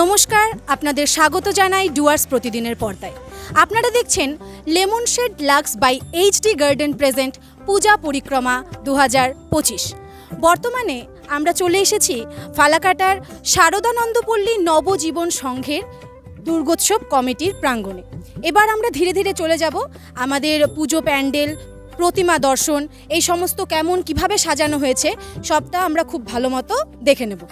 নমস্কার, আপনাদের স্বাগত জানাই ডুয়ার্স প্রতিদিনের পর্দায়। আপনারা দেখছেন lemon shade Lux by HD garden present Puja পরিক্রমা দু বর্তমানে আমরা চলে এসেছি ফালাকাটার শারদানন্দপল্লী নবজীবন সংঘের দুর্গোৎসব কমিটির প্রাঙ্গণে। এবার আমরা ধীরে ধীরে চলে যাব আমাদের পুজো প্যান্ডেল, প্রতিমা দর্শন, এই সমস্ত কেমন, কীভাবে সাজানো হয়েছে, সবটা আমরা খুব ভালো মতো দেখে নেব।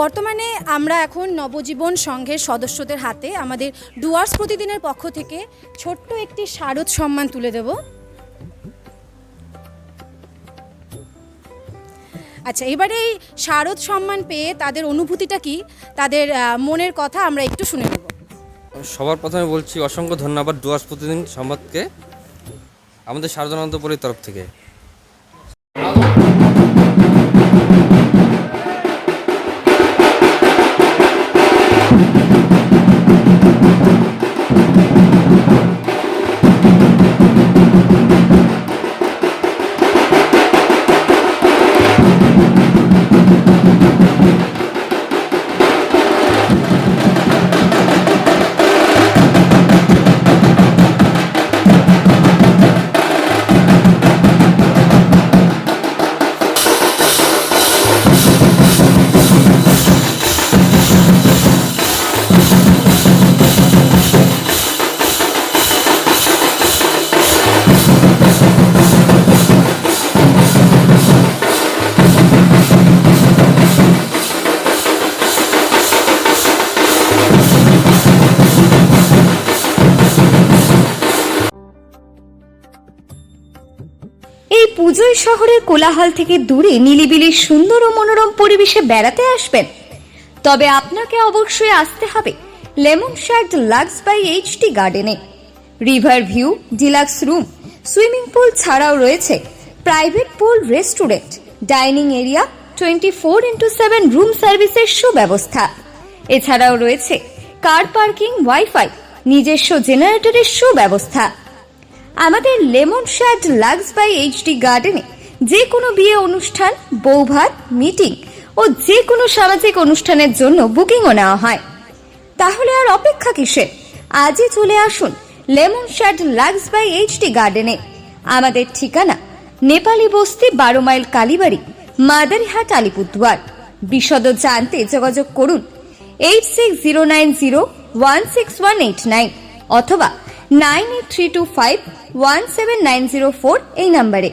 বর্তমানে আমরা এখন নবজীবন সংঘের সদস্যদের হাতে আমাদের ডুয়ার্স প্রতিদিনের পক্ষ থেকে ছোট্ট একটি শারদ সম্মান তুলে দেব। আচ্ছা এবারে এই শারদ সম্মান পেয়ে তাদের অনুভূতিটা কি? তাদের মনের কথা আমরা একটু শুনে নেব। সবার প্রথমে বলছি, অসংখ্য ধন্যবাদ ডুয়ার্স প্রতিদিন সংবাদকে, আমাদের শারদানন্দপুরের তরফ থেকে। পুজোয় শহরের কোলাহল থেকে দূরে নিলিবিলির সুন্দর ও মনোরম পরিবেশে বেড়াতে আসবেন। তবে আপনাকে অবশ্যই আসতে হবে lemon shirt luxe by HT গার্ডেনে। River view deluxe room, swimming pool ছাড়াও রয়েছে private pool restaurant, dining area twenty four into seven room সার্ভিসের সুব্যবস্থা। এছাড়াও রয়েছে কার পার্কিং ওয়াইফাই, নিজস্ব জেনারেটরের সুব্যবস্থা। আমাদের lemon shade luxe by HD গার্ডেনে যে কোনো বিয়ে অনুষ্ঠান, বৌভাত, মিটিং ও যে কোনো সামাজিক অনুষ্ঠানের জন্য বুকিংও নেওয়া হয়। তাহলে আর অপেক্ষা কিসের? আজই চলে আসুন lemon shade luxe by HD গার্ডেনে। আমাদের ঠিকানা নেপালি বস্তি বারো মাইল কালীবাড়ি, মাদারিহাট, আলিপুরদুয়ার। বিশদ জানতে যোগাযোগ করুন eight six zero nine zero one six one eight nine অথবা nine eight three two five one seven nine zero four এই নম্বরে।